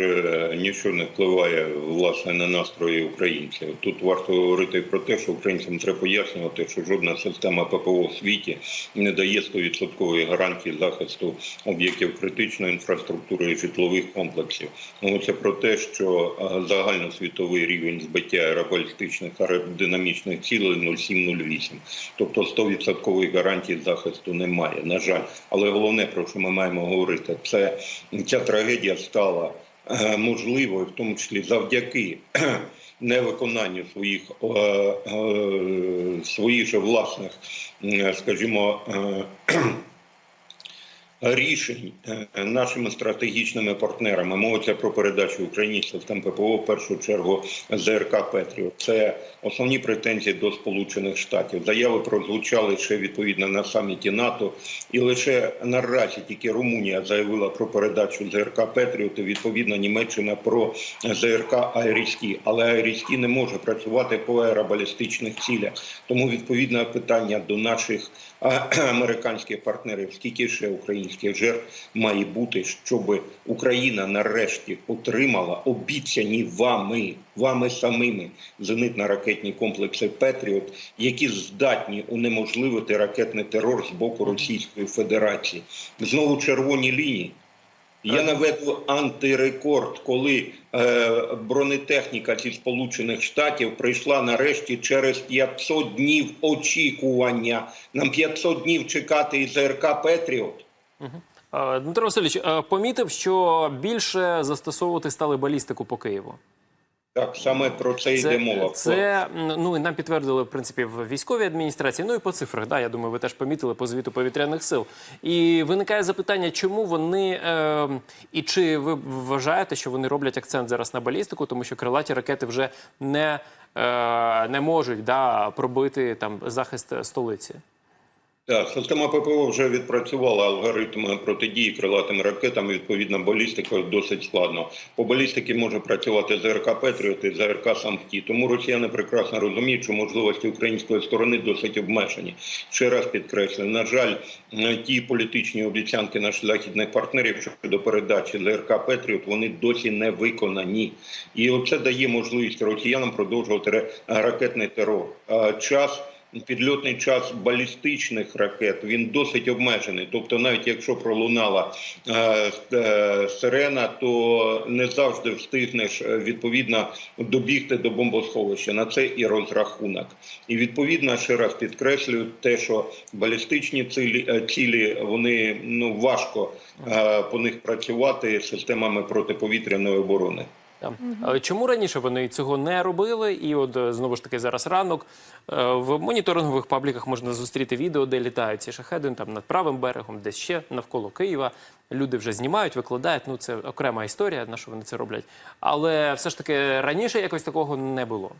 е, нічого не впливає власне на настрої українців. Тут варто говорити про те, що українцям треба пояснювати, що жодна система ППО в світі не дає 100% гарантії захисту об'єктів критичної інфраструктури і житлових комплексів. Ну, Це про те, що е, загальносвітовий рівень збиття аеробалістичних аеродинамічних цілей 0,7-0,8. Тобто 100% гарантії захисту немає. На жаль, але головне про що ми маємо говорити, це ця трагедія стала е, можливою, в тому числі завдяки невиконанню своїх е, е, своїх же власних, скажімо. е, Рішень е, нашими стратегічними партнерами мовиться про передачу Україні систем ППО в першу чергу ЗРК Петріо. Це основні претензії до Сполучених Штатів. Заяви прозвучали ще відповідно на саміті НАТО, і лише наразі тільки Румунія заявила про передачу ЗРК Петріо, то відповідно Німеччина про ЗРК Айріскі. Але Айріскі не може працювати по аеробалістичних цілях. Тому відповідне питання до наших американських партнерів, скільки ще українських жертв має бути, щоб Україна нарешті отримала обіцяні вами, вами самими зенитно-ракетні комплекси Петріот, які здатні унеможливити ракетний терор з боку Російської Федерації. Знову червоні лінії. Я наведу антирекорд, коли е, бронетехніка зі Сполучених Штатів прийшла нарешті через 500 днів очікування. Нам 500 днів чекати і ЗРК Петріот. Е, Дмитро Васильович е, помітив, що більше застосовувати стали балістику по Києву. Так, саме про це, йде мова. Це ну і нам підтвердили в принципі в військовій адміністрації. Ну і по цифрах. Да, я думаю, ви теж помітили по звіту повітряних сил. І виникає запитання, чому вони е, і чи ви вважаєте, що вони роблять акцент зараз на балістику, тому що крилаті ракети вже не, е, не можуть да, пробити там захист столиці. Так, система ППО вже відпрацювала алгоритм протидії крилатим ракетам. Відповідно, балістикою досить складно. По балістиці може працювати ЗРК Петріот і ЗРК Самхті. Тому росіяни прекрасно розуміють, що можливості української сторони досить обмежені. Ще раз підкреслюю, на жаль, ті політичні обіцянки наших західних партнерів щодо передачі ЗРК Петріот вони досі не виконані. І оце дає можливість росіянам продовжувати ракетний терор. Час. Підльотний час балістичних ракет він досить обмежений. Тобто, навіть якщо пролунала е, е, сирена, то не завжди встигнеш е, відповідно добігти до бомбосховища. На це і розрахунок. І відповідно ще раз підкреслюю те, що балістичні цілі, е, цілі вони ну важко е, по них працювати системами протиповітряної оборони. Е, Чому раніше вони цього не робили? І от е, знову ж таки зараз ранок е, в моніторингових пабліках можна зустріти відео, де літають ці шахеди там над правим берегом, десь ще навколо Києва. Люди вже знімають, викладають. Ну це окрема історія, на що вони це роблять. Але все ж таки раніше якось такого не було.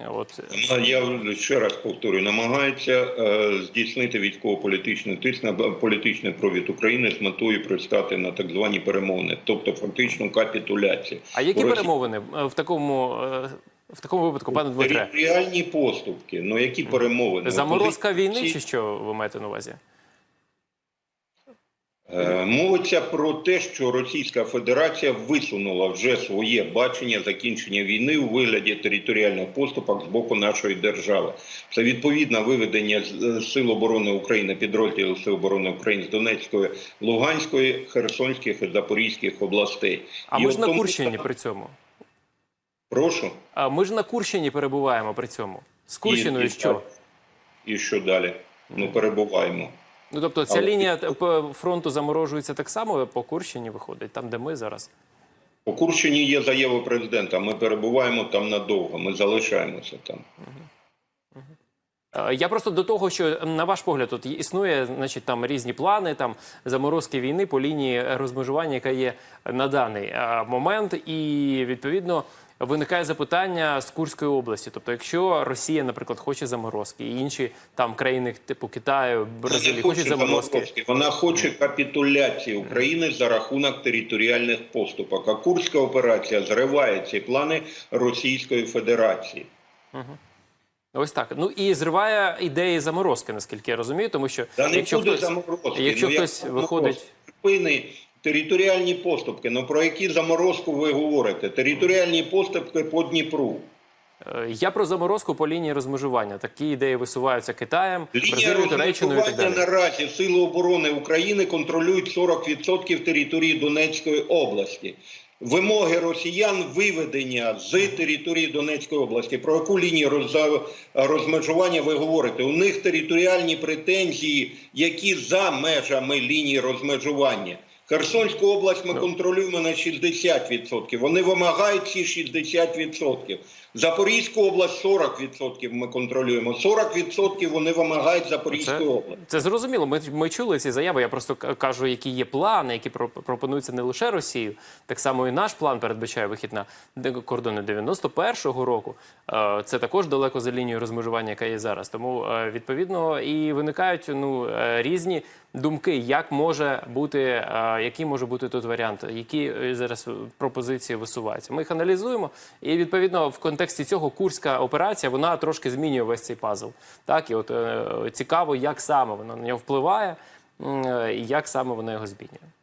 Е, От Я ще раз повторюю, намагається е, здійснити військово-політичний тиск на політичний провід України з метою пристати на так звані перемовини, тобто фактичну капітуляцію. а які Росі- перемовини е, в такому е, в такому випадку, пане Дмитре? Територіальні поступки. Ну які перемовини? Заморозка війни, чи що ви маєте на увазі? Е, Мовиться про те, що Російська Федерація висунула вже своє бачення закінчення війни у вигляді територіальних поступок з боку нашої держави. Це відповідне виведення е, сил оборони України, підрозділів сил оборони України з Донецької, Луганської, Херсонських і Запорізьких областей. А І ми ж на тому- Курщині при цьому. прошу А ми ж на Курщині перебуваємо при цьому. З Курщиною І- і що? І що далі? Ну перебуваємо. Ну тобто ця Але- лінія фронту заморожується так само по Курщині виходить, там де ми зараз. По Курщині є заява президента. Ми перебуваємо там надовго. Ми залишаємося там. Я просто до того, що на ваш погляд, тут існує, значить, там різні плани, там заморозки війни по лінії розмежування, яка є на даний момент, і відповідно виникає запитання з Курської області. Тобто, якщо Росія, наприклад, хоче заморозки, і інші там країни, типу Китаю, Бразилії, хочуть заморозки. заморозки. Вона хоче капітуляції України за рахунок територіальних поступок. А Курська операція зриває ці плани Російської Федерації. Ось так. Ну і зриває ідеї заморозки, наскільки я розумію, тому що не якщо буде хтось, заморозки. якщо Ну, хтось заморозки? виходить. Припини, Територіальні поступки. Ну про які заморозку ви говорите? Територіальні поступки по Дніпру. Е, Я про заморозку по лінії розмежування. Такі ідеї висуваються Китаєм, Бразилією, Туреччиною і так розмежування далі. наразі Сили оборони України контролюють 40% території Донецької області. Вимоги росіян виведення з території Донецької області. Про яку лінію роз- розмежування ви говорите? У них територіальні претензії, які за межами лінії розмежування. Херсонську область ми контролюємо на 60%. Вони вимагають ці 60%. Запорізьку область 40% ми контролюємо. 40% вони вимагають Запорізьку Це, область. це зрозуміло. Ми, ми чули ці заяви. Я просто кажу, які є плани, які про- пропонуються не лише Росію. Так само і наш план передбачає вихід на кордони 91-го року. Е, Це також далеко за лінією розмежування, яка є зараз. Тому е, відповідно і виникають ну е, різні думки, як може бути, е, який може бути тут варіант, які е, зараз пропозиції висуваються. Ми їх аналізуємо, і відповідно в контексті цього курська операція вона трошки змінює весь цей пазл. Так і от е, цікаво, як саме вона на нього впливає, е, і як саме вона його змінює.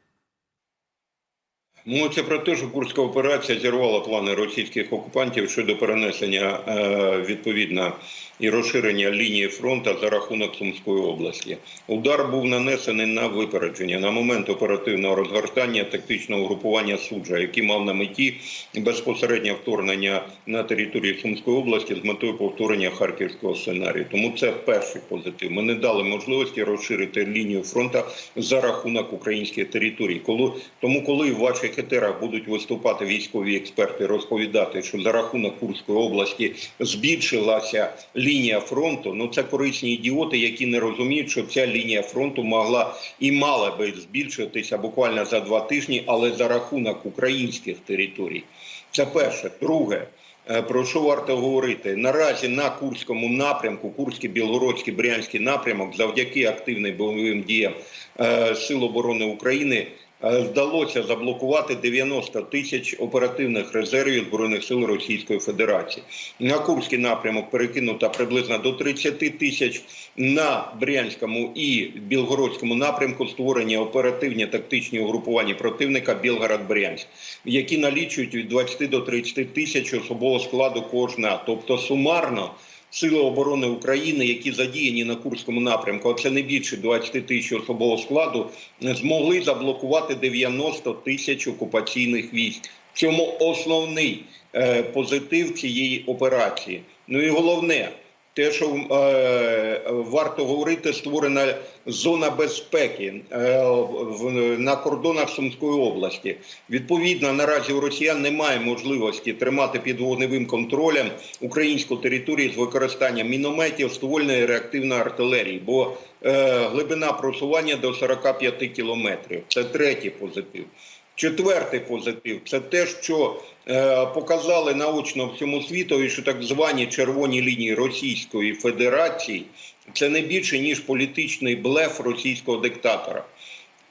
Мовиться про те, що Курська операція зірвала плани російських окупантів щодо перенесення е, відповідно і розширення лінії фронту за рахунок Сумської області. Удар був нанесений на випередження на момент оперативного розгортання тактичного групування суджа, який мав на меті безпосереднє вторгнення на території Сумської області з метою повторення харківського сценарію. Тому це перший позитив. Ми не дали можливості розширити лінію фронту за рахунок українських територій. Коли тому, коли в ваших етерах будуть виступати військові експерти, розповідати, що за рахунок Курської області збільшилася лінія фронту. Ну це корисні ідіоти, які не розуміють, що ця лінія фронту могла і мала би збільшитися буквально за два тижні, але за рахунок українських територій. Це перше. Друге. Е, Про що варто говорити? Наразі на Курському напрямку, Курський, Білгородський, Брянський напрямок, завдяки активним бойовим діям е, Сил оборони України вдалося заблокувати 90 тисяч оперативних резервів Збройних сил Російської Федерації. На Курський напрямок перекинуто приблизно до 30 тисяч. На Брянському і Білгородському напрямку створені оперативні тактичні угрупування противника Білгород-Брянськ, які налічують від 20 до 30 тисяч особового складу кожна. Тобто сумарно Сили оборони України, які задіяні на Курському напрямку, а це не більше 20 тисяч особового складу, змогли заблокувати 90 тисяч окупаційних військ. В цьому основний е, позитив цієї операції. Ну і головне, те, що е, варто говорити, створена зона безпеки е, в, на кордонах Сумської області. Відповідно, наразі у росіян немає можливості тримати під вогневим контролем українську територію з використанням мінометів, ствольної реактивної артилерії, бо е, глибина просування до 45 кілометрів. Це третій позитив. Четвертий позитив це те, що е, показали наочно всьому світові, що так звані червоні лінії Російської Федерації це не більше ніж політичний блеф російського диктатора.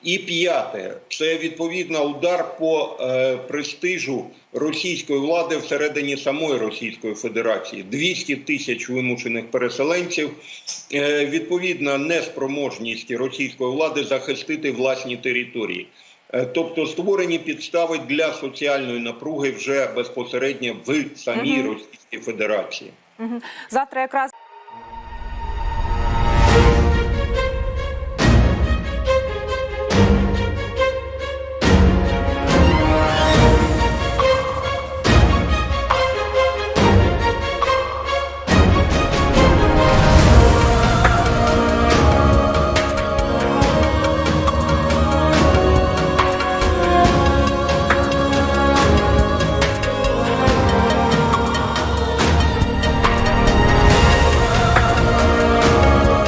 І п'яте це відповідно удар по е, престижу російської влади всередині самої Російської Федерації. 200 тисяч вимушених переселенців, е, відповідна неспроможність російської влади захистити власні території. Е, Тобто створені підстави для соціальної напруги вже безпосередньо в самій Російській Федерації. Завтра якраз